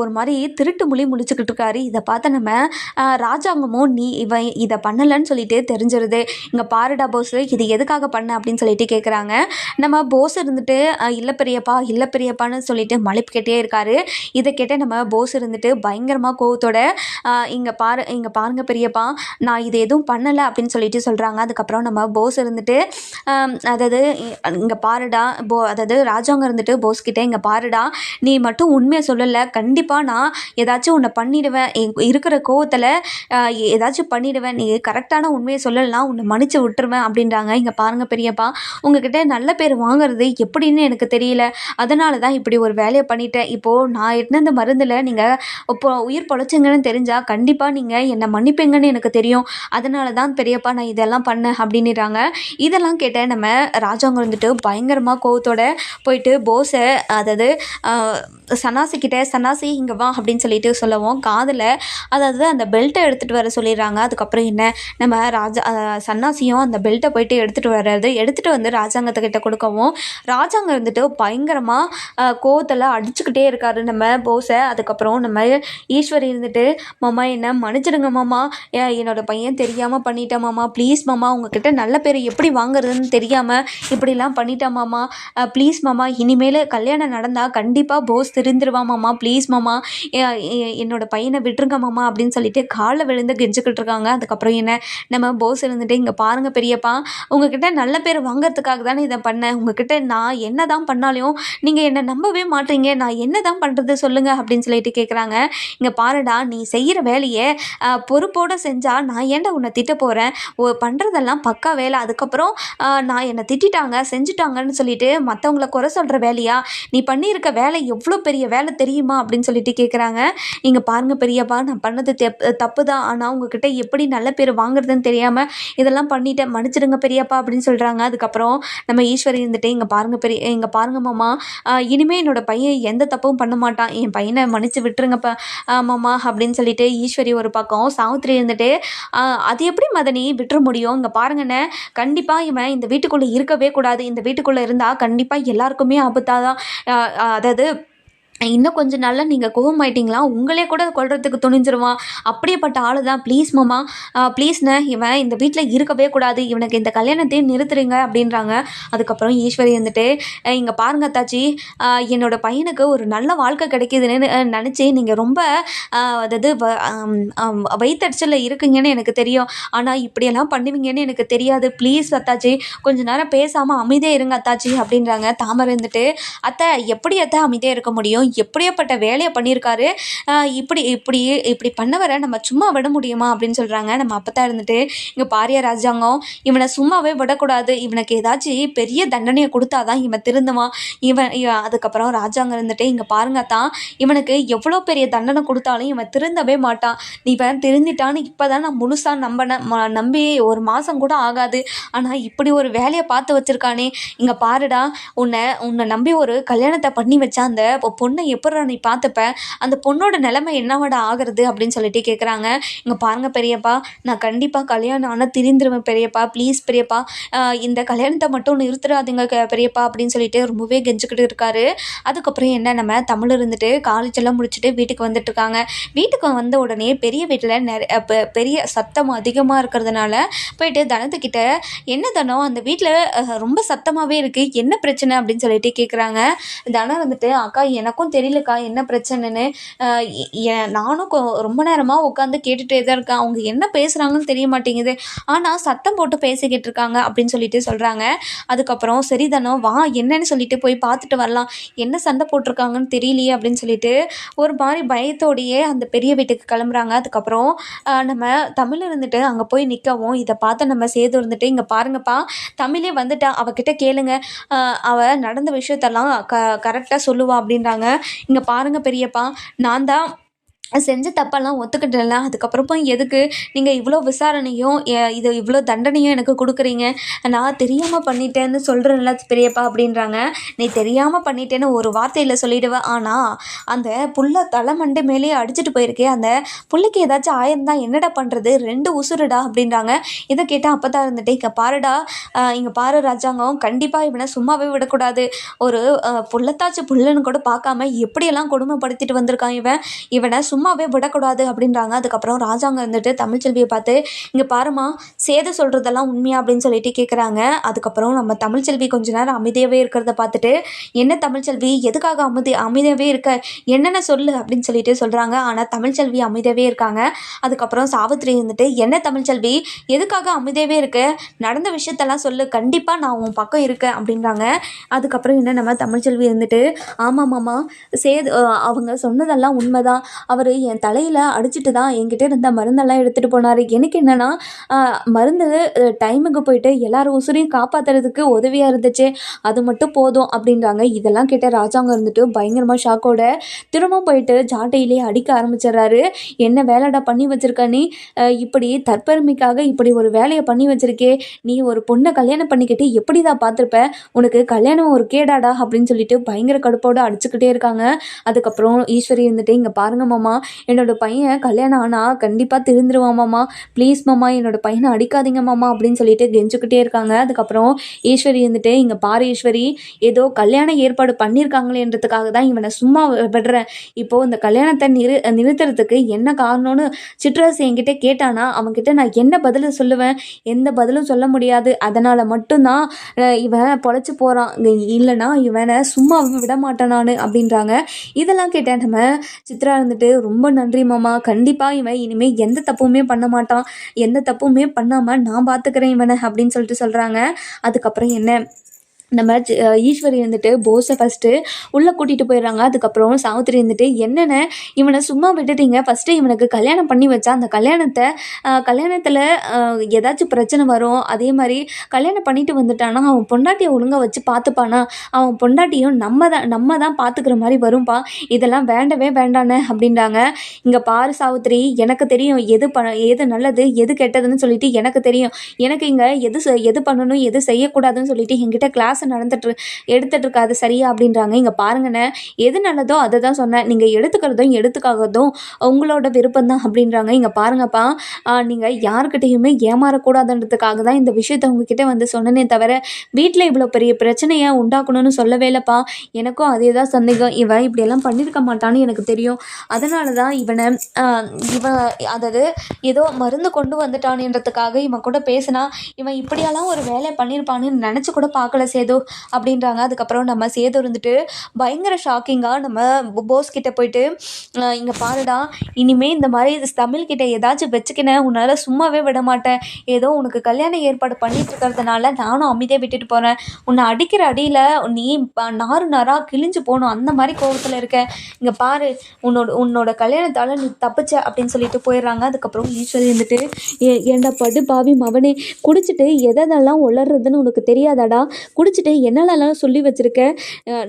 ஒரு மாதிரி திருட்டு மொழி முழிச்சுக்கிட்டு இருக்காரு. இதை பார்த்த நம்ம ராஜாங்கமும் நீ இவன் இதை பண்ணலைன்னு சொல்லிட்டு தெரிஞ்சிருது. இங்கே பாருடா போஸ் இது எதுக்காக பண்ண அப்படின்னு சொல்லிட்டு கேட்குறாங்க நம்ம போஸ் இருந்துட்டு இல்லை பெரியப்பா இல்லை பெரியப்பான்னு சொல்லிட்டு மலிப்புக்கிட்டே இருக்காரு. இதை கேட்ட நம்ம போஸ் இருந்துட்டு பயங்கரமாக கோவத்தோட இங்கே பாரு இங்கே பாருங்க பெரியப்பா நான் இது எதுவும் பண்ணலை அப்படின்னு சொல்லிட்டு சொல்கிறாங்க அதுக்கப்புறம் நம்ம போஸ் இருந்துட்டு அதாவது இங்கே பாருடா போ அதாவது ராஜாங்க இருந்துட்டு போஸ் கிட்டே இங்கே பாருடா நீ மட்டும் உண்மையை சொல்லலை. கண்டிப்பாக நான் ஏதாச்சும் உன்னை பண்ணிடுவேன். இருக்கிற கோவத்தில் ஏதாச்சும் பண்ணிடுவேன். நீ கரெக்டான உண்மையை சொல்லலாம் உன்னை மன்னிச்சு விட்டுருவேன் அப்படின்றாங்க. இங்கே பாருங்கள் பெரியப்பா. உங்ககிட்ட நல்ல பேர் வாங்குறது எப்படின்னு எனக்கு தெரியல. அதனால தான் இப்படி ஒரு வேலையை பண்ணிட்டேன். இப்போது நான் எடுத்த மருந்தில் நீங்கள் இப்போ உயிர் பொழைச்சிங்கன்னு தெரிஞ்சால் கண்டிப்பாக நீங்கள் என்னை மன்னிப்பீங்கன்னு எனக்கு தெரியும். அதனால தான் பெரியப்பா நான் இதெல்லாம் பண்ணேன் அப்படின்னுறாங்க. இதெல்லாம் கேட்ட நம்ம ராஜாங்க வந்துட்டு பயங்கரமாக கோவத்தோட போயிட்டு போஸை அதாவது சன்னாசிக்கிட்ட சன்னாசி இங்கே வா அப்படின்னு சொல்லிட்டு சொல்லவும் காதில் அதாவது அந்த பெல்ட்டை எடுத்துகிட்டு வர சொல்லிடுறாங்க. அதுக்கப்புறம் என்ன? நம்ம ராஜா சன்னாசியும் அந்த பெல்ட்டை போயிட்டு எடுத்துகிட்டு வர்றது எடுத்துகிட்டு வந்து ராஜாங்கத்துக்கிட்ட கொடுக்கவும் ராஜாங்கம் வந்துட்டு பயங்கரமாக கோவத்தில் அடிச்சுக்கிட்டே இருக்காரு நம்ம போஸை அதுக்கப்புறம் நம்ம ஈஸ்வரி இருந்துட்டு மாமா என்ன மன்னிச்சிடுங்க மாமா. என்னோட பையன் தெரியாமல் பண்ணிட்டேன் மாமா. ப்ளீஸ் மாமா உங்ககிட்ட நல்ல பேர் எப்படி வாங்குறதுன்னு தெரியாமல் இப்படிலாம் பண்ணிட்டேன் மாமா. ப்ளீஸ் மாமா இனிமேல் கல்யாணம் நடந்தால் கண்டிப்பாக போஸ் திருந்துருவான் மாமா ப்ளீஸ் மாமா. என்னோட பையனை விட்டுருங்க மாமா அப்படின்னு சொல்லிட்டு காலில் விழுந்து கெஞ்சிக்கிட்டு இருக்காங்க. அதுக்கப்புறம் என்ன? நம்ம போஸ் இருந்துட்டு இங்கே பாருங்கள் பெரியப்பா உங்ககிட்ட நல்ல பேர் வாங்குறதுக்காக தானே இதை பண்ணேன். உங்ககிட்ட நான் என்ன தான் பண்ணாலும் நீங்கள் என்னை நம்பவே மாட்டீங்க. நான் என்ன தான் பண்ணுறது சொல்லுங்கள் அப்படின்னு சொல்லிட்டு கேட்குறாங்க இங்கே பாருடா நீ செய்கிற வேலையை பொறுப்போடு பொறுப்போட செஞ்சால் நான் ஏன்டா உன்னை திட்ட போகிறேன் ஓ பண்ணுறதெல்லாம் பக்கா வேலை. அதுக்கப்புறம் நான் என்னை திட்டிட்டாங்க செஞ்சுட்டாங்கன்னு சொல்லிட்டு மற்றவங்கள குறை சொல்கிற வேலையா? நீ பண்ணியிருக்க வேலை எவ்வளோ பெரிய வேலை தெரியுமா அப்படின்னு சொல்லிட்டு கேட்குறாங்க இங்கே பாருங்கள் பெரியப்பா நான் பண்ணது தெப் தப்பு தான் ஆனால் உங்ககிட்ட எப்படி நல்ல பேர் வாங்குறதுன்னு தெரியாமல் இதெல்லாம் பண்ணிட்டேன். மன்னிச்சிடுங்க பெரியப்பா அப்படின்னு சொல்கிறாங்க அதுக்கப்புறம் நம்ம ஈஸ்வரி இருந்துட்டு இங்கே பாருங்கள் பெரிய இங்கே பாருங்க மாமா. இனிமேல் என்னோட பையன் எந்த தப்பும் பண்ண மாட்டான். என் பையனை மன்னிச்சு விட்டுருங்கப்பா மாமா அப்படின்னு சொல்லிட்டு ஈஸ்வரி ஒரு பக்கம் சாவித்திரி இருந்துட்டு அது எப்படி மதனி விட்டுற முடியும்? இங்கே பாருங்கண்ணே. கண்டிப்பாக இவன் இந்த வீட்டுக்குள்ளே இருக்கவே கூடாது. இந்த வீட்டுக்குள்ளே இருந்தால் கண்டிப்பாக எல்லாருக்குமே ஆபத்தாக தான் அதாவது இன்னும் கொஞ்ச நாளில் நீங்கள் கோவமாயிட்டீங்களா? உங்களே கூட கொள்றதுக்கு துணிஞ்சிருவான் அப்படியேப்பட்ட ஆளு தான் ப்ளீஸ் மாமா ப்ளீஸ்ண்ணே இவன் இந்த வீட்டில் இருக்கவே கூடாது. இவனுக்கு இந்த கல்யாணத்தையும் நிறுத்துறீங்க அப்படின்றாங்க. அதுக்கப்புறம் ஈஸ்வரி வந்துட்டு இங்கே பாருங்க அத்தாச்சி. என்னோடய என்னோட பையனுக்கு ஒரு நல்ல வாழ்க்கை கிடைக்கிதுன்னு நினச்சி நீங்கள் ரொம்ப அதாவது வ- இருக்குங்கன்னு இருக்கீங்கன்னு எனக்கு தெரியும். ஆனால் இப்படியெல்லாம் பண்ணுவீங்கன்னு எனக்கு தெரியாது. ப்ளீஸ் அத்தாச்சி கொஞ்ச நேரம் பேசாமல் அமைதியாக இருங்க அத்தாச்சி அப்படின்றாங்க. தாமரை இருந்துட்டு அத்தை எப்படி அத்தை அமைதியாக இருக்க முடியும்? எப்படியாப்பட்ட வேலையை பண்ணியிருக்காரு? இப்படி இப்படி இப்படி பண்ணவரை நம்ம சும்மா விட முடியுமா அப்படின்னு சொல்கிறாங்க நம்ம அப்பத்தா இருந்துட்டு இங்கே பாரிய ராஜாங்கம் இவனை சும்மாவே விடக்கூடாது. இவனுக்கு ஏதாச்சும் பெரிய தண்டனையை கொடுத்தாதான் இவன் திருந்துவான். இவன் இவன் அதுக்கப்புறம் ராஜாங்க இருந்துட்டு இங்கே பாருங்க தான் இவனுக்கு எவ்வளோ பெரிய தண்டனை கொடுத்தாலும் இவன் திருந்தவே மாட்டான். இவன் திருந்திட்டான்னு இப்போ தான் நான் முழுசாக நம்பினேன். ம- நம்பி ஒரு மாதம் கூட ஆகாது. ஆனால் இப்படி ஒரு வேலையை பார்த்து வச்சுருக்கானே. இங்கே பாருடா உன்னை உன்னை நம்பி ஒரு கல்யாணத்தை பண்ணி வச்சா அந்த பொண்ணு பொண்ணை எப்படா நீ பார்த்துப்ப அந்த பொண்ணோட நிலைமை என்னவாடா ஆகுறது அப்படின்னு சொல்லிட்டு கேட்குறாங்க இங்கே பாருங்கள் பெரியப்பா நான் கண்டிப்பாக கல்யாணம் ஆனால் திரிந்துருவேன் பெரியப்பா ப்ளீஸ் பெரியப்பா. இந்த கல்யாணத்தை மட்டும் நிறுத்துறாதீங்க க- பெரியப்பா அப்படின்னு சொல்லிட்டு ரொம்பவே கெஞ்சிக்கிட்டு இருக்காரு. அதுக்கப்புறம் என்ன நம்ம தமிழ் இருந்துட்டு காலேஜ் எல்லாம் முடிச்சுட்டு வீட்டுக்கு வந்துட்டு இருக்காங்க. வீட்டுக்கு வந்த உடனே பெரிய வீட்டில் நிறைய பெ- பெரிய சத்தம் அதிகமாக இருக்கிறதுனால போயிட்டு தனத்துக்கிட்ட என்ன தனம் அந்த வீட்டில் ரொம்ப சத்தமாகவே இருக்குது என்ன பிரச்சனை? அப்படின்னு சொல்லிட்டு கேட்குறாங்க தனம் வந்துட்டு அக்கா எனக்கும் தெரியலக்கா என்ன பிரச்சனைன்னு. நானும் கொ- ரொம்ப நேரமாக உட்காந்து கேட்டுகிட்டே தான் இருக்கேன். அவங்க என்ன பேசுகிறாங்கன்னு தெரிய மாட்டேங்குது. ஆனால் சத்தம் போட்டு பேசிக்கிட்டு இருக்காங்க அப்படின்னு சொல்லிட்டு சொல்கிறாங்க அதுக்கப்புறம் சரி வா என்னன்னு சொல்லிட்டு போய் பார்த்துட்டு வரலாம். என்ன சண்டை போட்டிருக்காங்கன்னு தெரியலையே அப்படின்னு சொல்லிட்டு ஒரு மாதிரி பயத்தோடையே அந்த பெரிய வீட்டுக்கு கிளம்புறாங்க. அதுக்கப்புறம் நம்ம தமிழ் இருந்துட்டு அங்கே போய் நிற்கவும் இதை பார்த்து நம்ம சேது இருந்துட்டு இங்கே பாருங்கப்பா தமிழே வந்துட்டா அவகிட்ட கேளுங்க. ஆஹ் அவ நடந்த விஷயத்தெல்லாம் க கரெக்டாக சொல்லுவா அப்படின்றாங்க. இங்கே பாருங்க பெரியப்பா. நான் தான் செஞ்ச தப்பெல்லாம் ஒத்துக்கிட்டல அதுக்கப்புறமா எதுக்கு? நீங்கள் இவ்வளோ விசாரணையும் இது இவ்வளோ தண்டனையும் எனக்கு கொடுக்குறீங்க. நான் தெரியாமல் பண்ணிட்டேன்னு சொல்கிறேன்ல பெரியப்பா அப்படின்றாங்க. நீ தெரியாமல் பண்ணிட்டேன்னு ஒரு வார்த்தையில் சொல்லிடுவேன் ஆனால் அந்த புல்லை தலைமண்டு மேலேயே அடிச்சுட்டு போயிருக்கே. அந்த புள்ளைக்கு ஏதாச்சும் ஆயிருந்தா என்னடா பண்ணுறது ரெண்டு உசுருடா அப்படின்றாங்க. இதை கேட்டால் அப்போ தான் இருந்துட்டு இங்கே பாருடா. இங்கே பாரு ராஜாங்கம். கண்டிப்பாக இவனை சும்மாவே விடக்கூடாது. ஒரு புள்ளத்தாச்சு புல்லுன்னு கூட பார்க்காம எப்படியெல்லாம் கொடுமைப்படுத்திட்டு வந்திருக்கான் இவன்? இவனை சும்மாவே விடக்கூடாது அப்படின்றாங்க. அதுக்கப்புறம் ராஜாங்க வந்துட்டு தமிழ்ச்செல்வியை பார்த்து இங்கே பாருமா சேது சொல்கிறதெல்லாம் உண்மையா? அப்படின்னு சொல்லிட்டு கேட்குறாங்க அதுக்கப்புறம் நம்ம தமிழ்ச்செல்வி கொஞ்ச நேரம் அமைதியாகவே இருக்கிறத பார்த்துட்டு என்ன தமிழ்ச்செல்வி எதுக்காக அமைதி அமைதியாகவே இருக்க? என்னென்ன சொல்லு? அப்படின்னு சொல்லிட்டு சொல்கிறாங்க ஆனால் தமிழ்ச்செல்வி அமைதியாகவே இருக்காங்க. அதுக்கப்புறம் சாவித்திரி வந்துட்டு என்ன தமிழ்ச்செல்வி எதுக்காக அமைதியாகவே இருக்க? நடந்த விஷயத்தெல்லாம் சொல்லு. கண்டிப்பாக நான் உன் பக்கம் இருக்கேன். அப்படின்றாங்க. அதுக்கப்புறம் என்ன நம்ம தமிழ்ச்செல்வி இருந்துட்டு ஆமாம் மாமா சேது அவங்க சொன்னதெல்லாம் உண்மைதான். அவர் என் தலையில் அடிச்சிட்டு தான் என்கிட்ட இருந்த மருந்தெல்லாம் எடுத்துகிட்டு போனார். எனக்கு என்னென்னா மருந்து டைமுக்கு போயிட்டு எல்லாரும் உசுரையும் காப்பாற்றுறதுக்கு உதவியாக இருந்துச்சு. அது மட்டும் போதும் அப்படின்றாங்க. இதெல்லாம் கேட்ட ராஜாங்க இருந்துட்டு பயங்கரமாக ஷாக்கோட திரும்பவும் போயிட்டு ஜாட்டையிலே அடிக்க ஆரம்பிச்சிடுறாரு. என்ன வேலைடா பண்ணி வச்சிருக்க நீ? இப்படி தற்பெருமைக்காக இப்படி ஒரு வேலையை பண்ணி வச்சிருக்கே. நீ ஒரு பொண்ணை கல்யாணம் பண்ணிக்கிட்டு எப்படி தான் பார்த்துருப்ப? உனக்கு கல்யாணம் ஒரு கேடாடா? அப்படின்னு சொல்லிட்டு பயங்கர கடுப்போடு அடிச்சுக்கிட்டே இருக்காங்க. அதுக்கப்புறம் ஈஸ்வரி இருந்துட்டு இங்கே பாருங்க மாமா என்னோடய பையன் கல்யாணம் ஆனால் கண்டிப்பாக திருந்துருவான் மாமா. ப்ளீஸ் மாமா என்னோட பையனை அடிக்காதீங்க மாமா அப்படின்னு சொல்லிட்டு கெஞ்சுக்கிட்டே இருக்காங்க. அதுக்கப்புறம் ஈஸ்வரி இருந்துட்டு இங்கே பாரு ஈஸ்வரி ஏதோ கல்யாணம் ஏற்பாடு பண்ணியிருக்காங்களேன்றதுக்காக தான் இவனை சும்மா விடுறேன். இப்போது இந்த கல்யாணத்தை நிறு நிறுத்துறதுக்கு என்ன காரணம்னு சிட்ரஸ் என்கிட்ட கேட்டானா அவன்கிட்ட நான் என்ன பதில் சொல்லுவேன்? எந்த பதிலும் சொல்ல முடியாது. அதனால் மட்டும்தான் இவன் பொழைச்சி போகிறான் இல்லைன்னா இவனை சும்மா விட மாட்டானான்னு அப்படின்றாங்க. இதெல்லாம் கேட்டேன் நம்ம. சித்ரா இருந்துட்டு ரொம்ப நன்றி மாமா. கண்டிப்பாக இவன் இனிமேல் எந்த தப்புமே பண்ண மாட்டான். எந்த தப்புமே பண்ணாமல் நான் பார்த்துக்கிறேன் இவனை அப்படின்னு சொல்லிட்டு சொல்கிறாங்க அதுக்கப்புறம் என்ன? நம்ம ஈஸ்வரி வந்துட்டு போஸை ஃபஸ்ட்டு உள்ளே கூட்டிகிட்டு போயிடுறாங்க. அதுக்கப்புறம் சாவித்திரி வந்துட்டு என்னென்ன? இவனை சும்மா விட்டுட்டீங்க. ஃபஸ்ட்டு இவனுக்கு கல்யாணம் பண்ணி வச்சா அந்த கல்யாணத்தை கல்யாணத்தில் ஏதாச்சும் பிரச்சனை வரும். அதே மாதிரி கல்யாணம் பண்ணிட்டு வந்துட்டானா அவன் பொண்டாட்டியை ஒழுங்காக வச்சு பார்த்துப்பானா? அவன் பொண்டாட்டியும் நம்ம தான் நம்ம தான் பார்த்துக்கிற மாதிரி வரும்பா? இதெல்லாம் வேண்டவே வேண்டானே அப்படின்றாங்க. இங்கே பாரு சாவித்திரி எனக்கு தெரியும் எது ப எது நல்லது எது கெட்டதுன்னு சொல்லிட்டு எனக்கு தெரியும். எனக்கு இங்கே எது எது பண்ணணும் எது செய்யக்கூடாதுன்னு சொல்லிட்டு என்கிட்ட கிளாஸ் நடந்துட்டு எடுத்துட்டு இருக்காது சரியா அப்படின்றாங்க. இங்கே பாருங்கண்ணே எது நல்லதோ அதை தான் சொன்னேன். நீங்கள் எடுத்துக்கிறதும் எடுத்துக்காததும் உங்களோட விருப்பம் தான் அப்படின்றாங்க. இங்கே பாருங்கப்பா நீங்கள் யாருக்கிட்டேயுமே ஏமாறக்கூடாதுன்றதுக்காக தான் இந்த விஷயத்தை உங்ககிட்ட வந்து சொன்னனே தவிர வீட்டில் இவ்வளோ பெரிய பிரச்சனையை உண்டாக்கணும்னு சொல்லவே இல்லைப்பா. எனக்கும் அதே தான் சந்தேகம். இவன் இப்படியெல்லாம் பண்ணியிருக்க மாட்டான்னு எனக்கு தெரியும். அதனால தான் இவனை இவன் அதாவது ஏதோ மருந்து கொண்டு வந்துட்டானுன்றதுக்காக இவன் கூட பேசினா இவன் இப்படியெல்லாம் ஒரு வேலை பண்ணியிருப்பான்னு நினச்சி கூட பார்க்கல சேது அப்படின்றாங்க. அதுக்கப்புறம் நம்ம சேது இருந்துட்டு பயங்கர ஷாக்கிங்காக நம்ம போஸ் கிட்ட போயிட்டு இங்கே பாருடா இனிமேல் இந்த மாதிரி தமிழ்கிட்ட தமிழ் கிட்ட ஏதாச்சும் வச்சுக்கினேன் உன்னால் சும்மாவே விட மாட்டேன். ஏதோ உனக்கு கல்யாணம் ஏற்பாடு பண்ணிட்டு இருக்கிறதுனால நானும் அமைதியாக விட்டுட்டு போகிறேன் உன்னை அடிக்கிற அடியில் நீ நாறு நாராக கிழிஞ்சு போகணும். அந்த மாதிரி கோவத்தில் இருக்க. இங்கே பாரு உன்னோட உன்னோட கல்யாணத்தால் நீ தப்பிச்ச அப்படின்னு சொல்லிட்டு போயிடுறாங்க. அதுக்கப்புறம் ஈஸ்வரி இருந்துட்டு ஏ ஏண்டா படு பாவி மவனே குடிச்சிட்டு எதெல்லாம் உளறதுன்னு உனக்கு தெரியாதாடா? குடிச்சிட்டு என்னென்னலாம் சொல்லி வச்சுருக்கேன்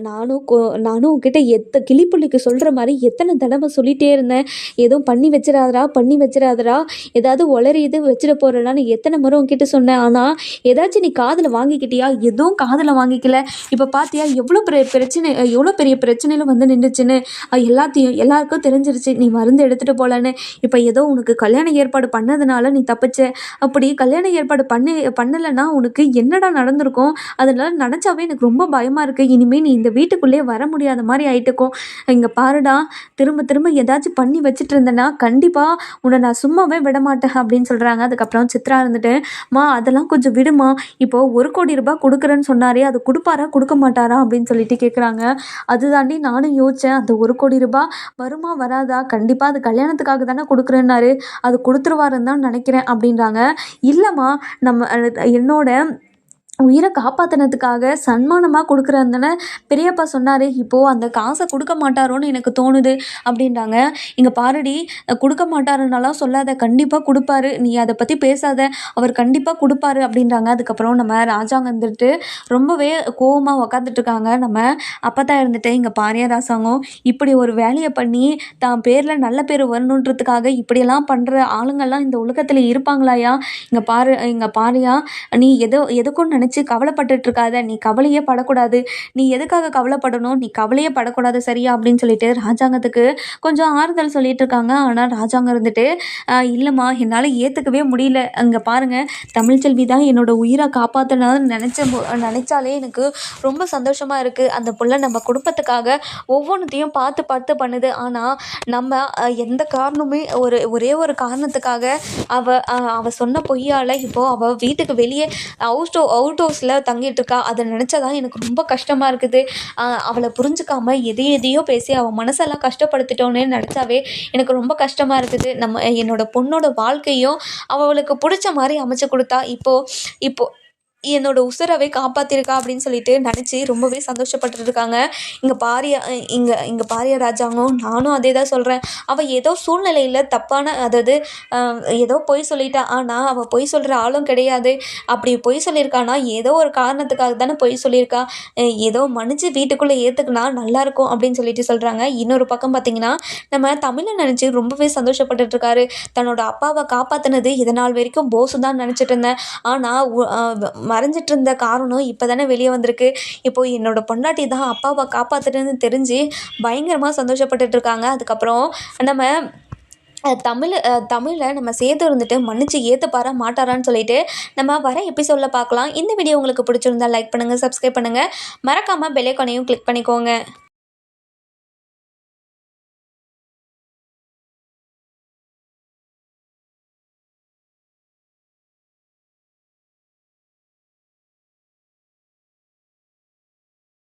நானும் கோ நானும் உங்ககிட்ட எத்த கிளிப்புள்ளிக்கு சொல்கிற மாதிரி எத்தனை தடவை சொல்லிட்டே இருந்தேன். எதுவும் பண்ணி வச்சிடாதரா பண்ணி வச்சிடாதரா ஏதாவது உளறி இது வச்சிட போகிறேன்னு எத்தனை முறை உங்ககிட்ட சொன்னேன். ஆனால் ஏதாச்சும் நீ காதில் வாங்கிக்கிட்டியா? எதுவும் காதில் வாங்கிக்கல. இப்போ பார்த்தியா எவ்வளோ பெரிய பிரச்சனை எவ்வளோ பெரிய பிரச்சனையில் வந்து நின்றுச்சுன்னு எல்லாத்தையும் எல்லாருக்கும் தெரிஞ்சிருச்சு. நீ மருந்து எடுத்துகிட்டு போகலன்னு இப்போ ஏதோ உனக்கு கல்யாண ஏற்பாடு பண்ணதுனால நீ தப்பிச்ச. அப்படி கல்யாண ஏற்பாடு பண்ணி பண்ணலைன்னா உனக்கு என்னடா நடந்திருக்கும்? அதனால் நினச்சாவே எனக்கு ரொம்ப பயமாக இருக்குது இனிமேல் நீ இந்த வீட்டுக்குள்ளே வர முடியாத மாதிரி ஆயிட்டுக்கும் இங்கே பாருடா திரும்ப திரும்ப ஏதாச்சும் பண்ணி வச்சுட்டு இருந்தேன்னா கண்டிப்பாக உன்னை நான் சும்மாவே விட மாட்டேன் அப்படின்னு சொல்கிறாங்க அதுக்கப்புறம் சித்ரா இருந்துட்டு மா அதெல்லாம் கொஞ்சம் விடுமா. இப்போது ஒரு கோடி ரூபாய் கொடுக்குறேன்னு சொன்னாரே அது கொடுப்பாரா கொடுக்க மாட்டாரா? அப்படின்னு சொல்லிட்டு கேட்குறாங்க அதுதாண்டி நானும் யோசித்தேன் அந்த ஒரு கோடி ரூபாய் வருமா வராதா? கண்டிப்பாக அது கல்யாணத்துக்காக தானே கொடுக்குறேன்னாரு. அது கொடுத்துருவாருன்னு தான் நினைக்கிறேன் அப்படின்றாங்க. இல்லைம்மா நம்ம என்னோட உயிரை காப்பாற்றினதுக்காக சன்மானமாக கொடுக்குறதுன்னு பெரியப்பா சொன்னார். இப்போது அந்த காசை கொடுக்க மாட்டாரோன்னு எனக்கு தோணுது அப்படின்றாங்க. இங்கே பாருடி கொடுக்க மாட்டாருன்னெல்லாம் சொல்லாத கண்டிப்பாக கொடுப்பாரு. நீ அதை பற்றி பேசாத அவர் கண்டிப்பாக கொடுப்பாரு அப்படின்றாங்க. அதுக்கப்புறம் நம்ம ராஜாங்க வந்துட்டு ரொம்பவே கோவமாக உக்காந்துட்டு இருக்காங்க. நம்ம அப்போ தான் இருந்துட்டு இங்கே பாரியா ராசாங்கம் இப்படி ஒரு வேலையை பண்ணி தான் பேரில் நல்ல பேர் வரணுன்றதுக்காக இப்படியெல்லாம் பண்ணுற ஆளுங்கள்லாம் இந்த உலகத்தில் இருப்பாங்களாயா? இங்கே பாரு இங்கே பாரியா நீ எதோ எதுக்கும் நினச்சி கவலைப்பட்டுட்டு இருக்காத நீ கவலையே படக்கூடாது. நீ எதுக்காக கவலைப்படணும்? நீ கவலையே படக்கூடாது சரியா? அப்படின்னு சொல்லிட்டு ராஜாங்கத்துக்கு கொஞ்சம் ஆறுதல் சொல்லிட்டு இருக்காங்க ஆனால் ராஜாங்கம் இருந்துட்டு இல்லைம்மா என்னால் ஏற்றுக்கவே முடியல. அங்கே பாருங்கள் தமிழ்ச்செல்வி தான் என்னோட உயிரை காப்பாற்றணும்னு நினச்ச நினச்சாலே எனக்கு ரொம்ப சந்தோஷமாக இருக்குது அந்த புள்ள நம்ம குடும்பத்துக்காக ஒவ்வொன்றுத்தையும் பார்த்து பார்த்து பண்ணுது. ஆனால் நம்ம எந்த காரணமே ஒரு ஒரே ஒரு காரணத்துக்காக அவ அவ சொன்ன பொய்யால் இப்போது அவள் வீட்டுக்கு வெளியே அவுட் அவுட் அவுட் ஹவுஸில் தங்கிட்டு இருக்கா அதை நினச்சாதான் எனக்கு ரொம்ப கஷ்டமாக இருக்குது. அவளை புரிஞ்சுக்காம எதை எதையோ பேசி அவள் மனசெல்லாம் கஷ்டப்படுத்திட்டோன்னே நினச்சாவே எனக்கு ரொம்ப கஷ்டமாக இருக்குது. நம்ம என்னோட பொண்ணோட வாழ்க்கையும் அவளுக்கு பிடிச்ச மாதிரி அமைச்சு கொடுத்தா இப்போது இப்போது என்னோட உசுரவை காப்பாற்றிருக்கா அப்படின்னு சொல்லிட்டு நினச்சி ரொம்பவே சந்தோஷப்பட்டுருக்காங்க. இங்கே பாரியா இங்கே இங்கே பாரியா ராஜாங்கும் நானும் அதே தான் சொல்கிறேன் அவள் ஏதோ சூழ்நிலையில் தப்பான அதாவது ஏதோ பொய் சொல்லிட்டா. ஆனால் அவள் பொய் சொல்கிற ஆளும் கிடையாது. அப்படி பொய் சொல்லியிருக்கானா? ஏதோ ஒரு காரணத்துக்காக தானே பொய் சொல்லியிருக்கா. ஏதோ மன்னிச்சு வீட்டுக்குள்ளே ஏற்றுக்குனா நல்லாயிருக்கும் அப்படின்னு சொல்லிட்டு சொல்கிறாங்க இன்னொரு பக்கம் பார்த்தீங்கன்னா நம்ம தமிழை நினச்சி ரொம்பவே சந்தோஷப்பட்டுட்டு இருக்காரு தன்னோட அப்பாவை காப்பாற்றினது இதனால் வரைக்கும் போசு தான் நினச்சிட்டு இருந்தேன். ஆனால் மறைஞ்சிட்டு இருந்த காரணம் இப்போ தானே வெளியே வந்திருக்கு. இப்போது என்னோட பொண்டாட்டி தான் அப்பாவை காப்பாற்றுறதுன்னு தெரிஞ்சு பயங்கரமாக சந்தோஷப்பட்டுட்டு இருக்காங்க. அதுக்கப்புறம் நம்ம தமிழ் தமிழில் நம்ம சேர்த்து இருந்துட்டு மன்னிச்சு ஏற்றுப்பாரா மாட்டாரான்னு சொல்லிட்டு நம்ம வர எபிசோடில் பார்க்கலாம் இந்த வீடியோ உங்களுக்கு பிடிச்சிருந்தா லைக் பண்ணுங்கள் சப்ஸ்கிரைப் பண்ணுங்கள் மறக்காமல் பெல்லைக்கானையும் கிளிக் பண்ணிக்கோங்க.